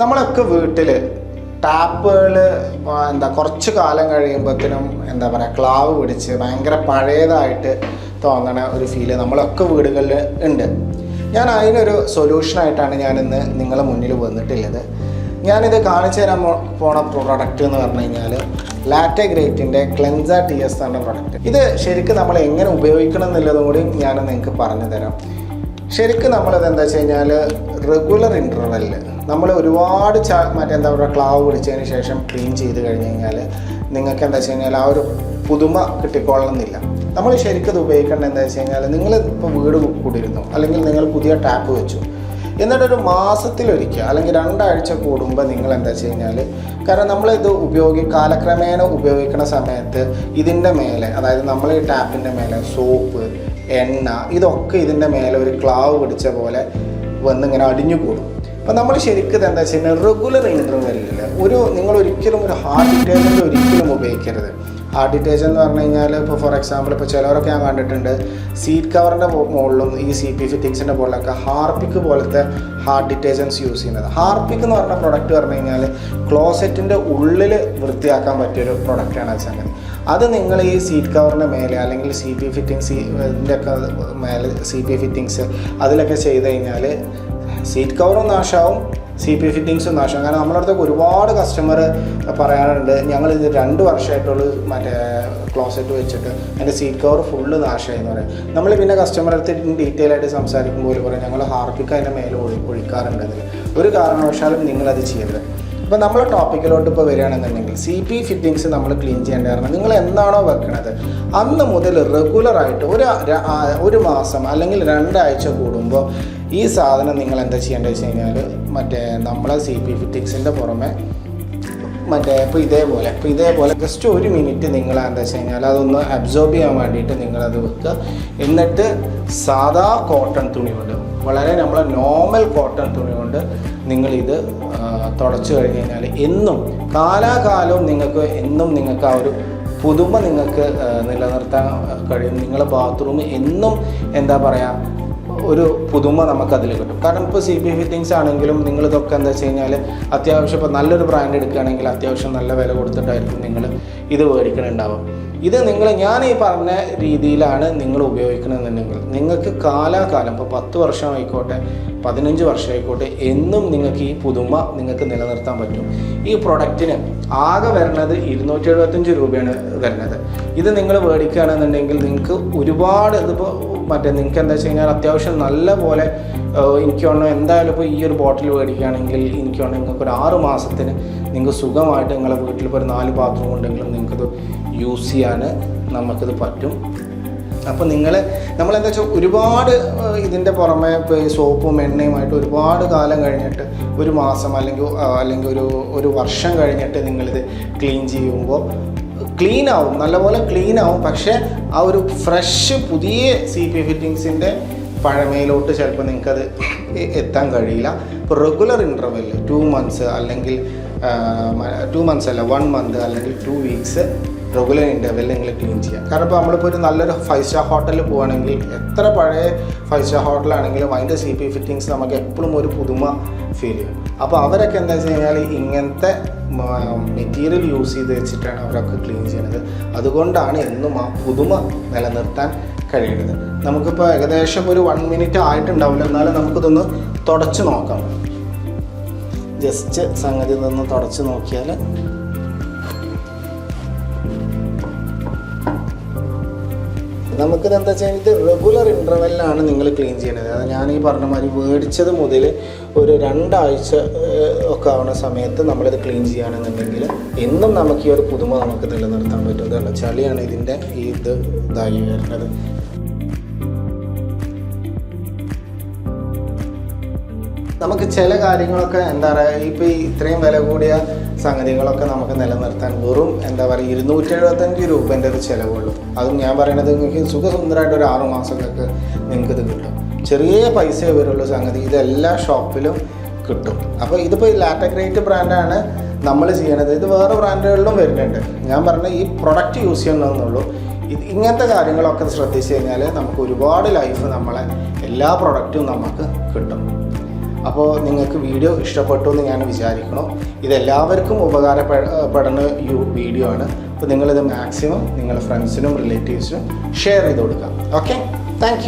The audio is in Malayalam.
നമ്മളൊക്കെ വീട്ടിൽ ടാപ്പുകൾ എന്താ കുറച്ച് കാലം കഴിയുമ്പോഴത്തേനും എന്താ പറയുക ക്ലാവ് പിടിച്ച് ഭയങ്കര പഴയതായിട്ട് തോന്നണ ഒരു ഫീൽ നമ്മളൊക്കെ വീടുകളിൽ ഉണ്ട്. ഞാൻ അതിനൊരു സൊല്യൂഷനായിട്ടാണ് ഞാനിന്ന് നിങ്ങളെ മുന്നിൽ വന്നിട്ടുള്ളത്. ഞാനിത് കാണിച്ചു തരാൻ പോണ പ്രൊഡക്റ്റ് എന്ന് പറഞ്ഞു കഴിഞ്ഞാൽ ലാറ്റ ഗ്രേറ്റിന്റെ ക്ലെൻസ ടി എസ് എന്ന പ്രൊഡക്റ്റ് ഇത് ശരിക്കും നമ്മൾ എങ്ങനെ ഉപയോഗിക്കണം എന്നുള്ളതും കൂടി ഞാൻ നിങ്ങൾക്ക് പറഞ്ഞു തരാം. ശരിക്കും നമ്മളിത് എന്താ വെച്ച് കഴിഞ്ഞാൽ റെഗുലർ ഇന്റർവെല്ലിൽ നമ്മൾ ഒരുപാട് ച മറ്റേ എന്താ പറയുക ക്ലാവ് പിടിച്ചതിന് ശേഷം ക്ലീൻ ചെയ്ത് കഴിഞ്ഞ് കഴിഞ്ഞാൽ നിങ്ങൾക്ക് എന്താ വെച്ച് കഴിഞ്ഞാൽ ആ ഒരു പുതുമ കിട്ടിക്കൊള്ളണമെന്നില്ല നമ്മൾ ശരിക്കും ഇത് ഉപയോഗിക്കേണ്ടത് എന്താ വെച്ച് കഴിഞ്ഞാൽ നിങ്ങൾ ഇപ്പോൾ വീട് കൂടിയിരുന്നു അല്ലെങ്കിൽ നിങ്ങൾ പുതിയ ടാപ്പ് വെച്ചു. എന്നിട്ടൊരു മാസത്തിലൊരിക്കൽ അല്ലെങ്കിൽ രണ്ടാഴ്ച കൂടുമ്പോൾ നിങ്ങൾ എന്താ വെച്ച് കഴിഞ്ഞാൽ കാരണം നമ്മളിത് ഉപയോഗി കാലക്രമേണ ഉപയോഗിക്കുന്ന സമയത്ത് ഇതിന്റെ മേലെ അതായത് നമ്മൾ ഈ ടാപ്പിന്റെ മേലെ സോപ്പ് എണ്ണ ഇതൊക്കെ ഇതിന്റെ മേലെ ഒരു ക്ലാവ് പിടിച്ച പോലെ വന്നിങ്ങനെ അടിഞ്ഞു കൂടും. അപ്പം നമ്മൾ ശരിക്കും എന്താ വെച്ച് കഴിഞ്ഞാൽ റെഗുലർ ഇന്റർവെല്ലിൽ ഒരു നിങ്ങൾ ഒരിക്കലും ഒരു ഹാർഡ് ഡിറ്റേജന്റ് ഒരിക്കലും ഉപയോഗിക്കരുത്. ഹാർഡ് ഡിറ്റേജൻ എന്ന് പറഞ്ഞു കഴിഞ്ഞാൽ ഇപ്പോൾ ഫോർ എക്സാമ്പിൾ ഇപ്പോൾ ചിലവരൊക്കെ ഞാൻ കണ്ടിട്ടുണ്ട് സീറ്റ് കവറിന്റെ മുകളിലും ഈ സി പി ഫിറ്റിങ്സിന്റെ മുകളിലൊക്കെ ഹാർപ്പിക്ക് പോലത്തെ ഹാർഡ് ഡിറ്റേജൻസ് യൂസ് ചെയ്യുന്നത്. ഹാർപ്പിക്ക് എന്ന് പറഞ്ഞ പ്രൊഡക്റ്റ് പറഞ്ഞു കഴിഞ്ഞാൽ ക്ലോസറ്റിന്റെ ഉള്ളിൽ വൃത്തിയാക്കാൻ പറ്റിയൊരു പ്രൊഡക്റ്റാണ് അത് സംഗതി. അത് നിങ്ങൾ ഈ സീറ്റ് കവറിന്റെ മേലെ അല്ലെങ്കിൽ സി പി ഫിറ്റിങ്സ് ഒക്കെ മേലെ സി പി ഫിറ്റിങ്സ് അതിലൊക്കെ ചെയ്ത് കഴിഞ്ഞാൽ സീറ്റ് കവറും നാശമാവും സി പി ഫിറ്റിങ്സും നാശമാവും കാരണം നമ്മുടെ ഒരുപാട് കസ്റ്റമർ പറയാറുണ്ട് ഞങ്ങൾ ഇത് രണ്ട് വർഷമായിട്ടുള്ള മറ്റേ ക്ലോസറ്റ് വെച്ചിട്ട് എന്റെ സീറ്റ് കവർ ഫുള്ള് നാശമായി പറയും. നമ്മൾ പിന്നെ കസ്റ്റമർ അടുത്ത് ഡീറ്റെയിൽ ആയിട്ട് സംസാരിക്കുമ്പോൾ ഒരു പറയും ഞങ്ങൾ ഹാർപ്പിക്ക് അതിന്റെ മേലെ ഒഴി ഒഴിക്കാറുണ്ട് അതിൽ ഒരു കാരണവശാലും നിങ്ങളത് ചെയ്യരുത്. ഇപ്പോൾ നമ്മൾ ടോപ്പിക്കിലോട്ട് ഇപ്പോൾ വരികയാണെന്നുണ്ടെങ്കിൽ സി പി ഫിറ്റിങ്സ് നമ്മൾ ക്ലീൻ ചെയ്യേണ്ടതാണ് നിങ്ങൾ എന്താണോ വെക്കണത് അന്ന് മുതൽ റെഗുലറായിട്ട് ഒരു ഒരു മാസം അല്ലെങ്കിൽ രണ്ടാഴ്ച കൂടുമ്പോൾ ഈ സാധനം നിങ്ങൾ എന്താ ചെയ്യേണ്ടത് വെച്ച് കഴിഞ്ഞാൽ മറ്റേ നമ്മളെ സി പി ഫിറ്റിക്സിന്റെ പുറമെ മറ്റേ ഇപ്പോൾ ഇതേപോലെ ഇപ്പോൾ ഇതേപോലെ ജസ്റ്റ് ഒരു മിനിറ്റ് നിങ്ങൾ എന്താ വെച്ച് കഴിഞ്ഞാൽ അതൊന്ന് അബ്സോർബ് ചെയ്യാൻ വേണ്ടിയിട്ട് നിങ്ങളത് വെക്കുക. എന്നിട്ട് സാധാ കോട്ടൺ തുണി കൊണ്ട് വളരെ നമ്മളെ നോർമൽ കോട്ടൺ തുണി കൊണ്ട് നിങ്ങളിത് തുടച്ചു കഴിഞ്ഞ് കഴിഞ്ഞാൽ എന്നും കാലാകാലവും നിങ്ങൾക്ക് എന്നും നിങ്ങൾക്ക് ആ ഒരു പുതുമ നിങ്ങൾക്ക് നിലനിർത്താൻ കഴിയും. നിങ്ങളുടെ ബാത്റൂം എന്നും എന്താ പറയുക ഒരു പുതുമ നമുക്കതിൽ കിട്ടും. കാരണം ഇപ്പോൾ സി പി ഫിറ്റിങ്സ് ആണെങ്കിലും നിങ്ങളിതൊക്കെ എന്താ വെച്ച് കഴിഞ്ഞാൽ അത്യാവശ്യം ഇപ്പോൾ നല്ലൊരു ബ്രാൻഡ് എടുക്കുകയാണെങ്കിൽ അത്യാവശ്യം നല്ല വില കൊടുത്തിട്ടായിരിക്കും നിങ്ങൾ ഇത് മേടിക്കണുണ്ടാവും ഇത് നിങ്ങൾ ഞാൻ ഈ പറഞ്ഞ രീതിയിലാണ് നിങ്ങൾ ഉപയോഗിക്കണമെന്നുണ്ടെങ്കിൽ നിങ്ങൾക്ക് കാലാകാലം ഇപ്പോൾ പത്ത് വർഷമായിക്കോട്ടെ പതിനഞ്ച് വർഷമായിക്കോട്ടെ എന്നും നിങ്ങൾക്ക് ഈ പുതുമ നിങ്ങൾക്ക് നിലനിർത്താൻ പറ്റും. ഈ പ്രൊഡക്റ്റിന് ആകെ വരുന്നത് ഇരുന്നൂറ്റി എഴുപത്തഞ്ച് രൂപയാണ് വരുന്നത്. ഇത് നിങ്ങൾ മേടിക്കുകയാണെന്നുണ്ടെങ്കിൽ നിങ്ങൾക്ക് ഒരുപാട് ഇതിപ്പോൾ മറ്റേ നിങ്ങൾക്ക് എന്താ വെച്ച് കഴിഞ്ഞാൽ അത്യാവശ്യം നല്ല പോലെ എനിക്ക് വേണം എന്തായാലും ഇപ്പോൾ ഈ ഒരു ബോട്ടിൽ മേടിക്കുകയാണെങ്കിൽ എനിക്ക് വേണം നിങ്ങൾക്ക് ഒരു ആറ് മാസത്തിന് നിങ്ങൾക്ക് സുഖമായിട്ട് നിങ്ങളെ വീട്ടിൽ ഇപ്പോൾ ഒരു നാല് ബാത്റൂം ഉണ്ടെങ്കിലും നിങ്ങൾക്കത് യൂസ് ചെയ്യാൻ നമുക്കിത് പറ്റും. അപ്പോൾ നിങ്ങൾ നമ്മളെന്താ വെച്ചാൽ ഒരുപാട് ഇതിന്റെ പുറമെ ഇപ്പോൾ ഈ സോപ്പും എണ്ണയുമായിട്ട് ഒരുപാട് കാലം കഴിഞ്ഞിട്ട് ഒരു മാസം അല്ലെങ്കിൽ അല്ലെങ്കിൽ ഒരു ഒരു വർഷം കഴിഞ്ഞിട്ട് നിങ്ങളിത് ക്ലീൻ ചെയ്യുമ്പോൾ ക്ലീൻ ആവും നല്ലപോലെ ക്ലീൻ ആവും പക്ഷേ ആ ഒരു ഫ്രഷ് പുതിയ സി പി ഫിറ്റിങ്സിന്റെ പഴമയിലോട്ട് ചിലപ്പോൾ നിങ്ങൾക്കത് എത്താൻ കഴിയില്ല. ഇപ്പോൾ റെഗുലർ ഇന്റർവെൽ ടു മന്ത്സ് അല്ലെങ്കിൽ ടു മന്ത്സ് അല്ല വൺ മന്ത് അല്ലെങ്കിൽ ടു വീക്സ് റെഗുലർ ഇന്റർവെൽ നിങ്ങൾ ക്ലീൻ ചെയ്യാം. കാരണം ഇപ്പോൾ നമ്മളിപ്പോൾ ഒരു നല്ലൊരു ഫൈവ് സ്റ്റാർ ഹോട്ടലിൽ പോവുകയാണെങ്കിൽ എത്ര പഴയ ഫൈവ് സ്റ്റാർ ഹോട്ടലാണെങ്കിലും അതിന്റെ സി പി ഫിറ്റിങ്സ് നമുക്ക് എപ്പോഴും ഒരു പുതുമ ഫീൽ ചെയ്യും. അപ്പോൾ അവരൊക്കെ എന്താ വെച്ച് കഴിഞ്ഞാൽ ഇങ്ങനത്തെ മെറ്റീരിയൽ യൂസ് ചെയ്ത് വെച്ചിട്ടാണ് അവരൊക്കെ ക്ലീൻ ചെയ്യുന്നത് അതുകൊണ്ടാണ് എന്നും ആ പുതുമ നിലനിർത്താൻ കഴിയുന്നത് നമുക്കിപ്പോൾ ഏകദേശം ഒരു വൺ മിനിറ്റ് ആയിട്ടുണ്ടാവില്ല. എന്നാലും നമുക്കിതൊന്ന് തുടച്ച് നോക്കാം. ജസ്റ്റ് സംഗതി ഇതൊന്ന് തുടച്ച് നോക്കിയാൽ നമുക്കിത് എന്താ വെച്ചാൽ ഇത് റെഗുലർ ഇന്റർവെല്ലാണ് നിങ്ങൾ ക്ലീൻ ചെയ്യണത് അത് ഞാൻ ഈ പറഞ്ഞ മാതിരി മേടിച്ചത് മുതൽ ഒരു രണ്ടാഴ്ച ഒക്കെ ആവുന്ന സമയത്ത് നമ്മളിത് ക്ലീൻ ചെയ്യുകയാണെന്നുണ്ടെങ്കിൽ എന്നും നമുക്ക് ഈ ഒരു പുതുമ നമുക്ക് നിലനിർത്താൻ പറ്റും. ചളിയാണ് ഇതിന്റെ ഈ ഇത് ഇതായി വരുന്നത്. നമുക്ക് ചില കാര്യങ്ങളൊക്കെ എന്താ പറയുക ഇപ്പോൾ ഈ ഇത്രയും വില കൂടിയ സംഗതികളൊക്കെ നമുക്ക് നിലനിർത്താൻ വെറും എന്താ പറയുക ഇരുന്നൂറ്റി എഴുപത്തഞ്ച് രൂപേന്റെ ഒരു ചിലവുള്ളൂ. അതും ഞാൻ പറയണത് നിങ്ങൾക്ക് സുഖസുന്ദരമായിട്ട് ഒരു ആറ് മാസത്തേക്ക് നിങ്ങൾക്ക് ഇത് കിട്ടും. ചെറിയ പൈസയെ വരുള്ളൂ സംഗതി. ഇതെല്ലാ ഷോപ്പിലും കിട്ടും. അപ്പോൾ ഇതിപ്പോൾ ഈ ലാറ്റഗ്രേറ്റ് ബ്രാൻഡാണ് നമ്മൾ ചെയ്യണത്. ഇത് വേറെ ബ്രാൻഡുകളിലും വരുന്നുണ്ട്. ഞാൻ പറഞ്ഞ ഈ പ്രൊഡക്റ്റ് യൂസ് ചെയ്യണമെന്നുള്ളൂ ഇത് ഇങ്ങനത്തെ കാര്യങ്ങളൊക്കെ ശ്രദ്ധിച്ചു കഴിഞ്ഞാൽ നമുക്ക് ഒരുപാട് ലൈഫ് നമ്മളെ എല്ലാ പ്രൊഡക്റ്റും നമുക്ക് കിട്ടും. അപ്പോൾ നിങ്ങൾക്ക് വീഡിയോ ഇഷ്ടപ്പെട്ടു എന്ന് ഞാൻ വിചാരിക്കണം ഇതെല്ലാവർക്കും ഉപകാരപ്പെടുന്ന വീഡിയോ ആണ്. അപ്പോൾ നിങ്ങളിത് മാക്സിമം നിങ്ങളുടെ ഫ്രണ്ട്സിനും റിലേറ്റീവ്സിനും ഷെയർ ചെയ്ത് കൊടുക്കാം ഓക്കെ താങ്ക്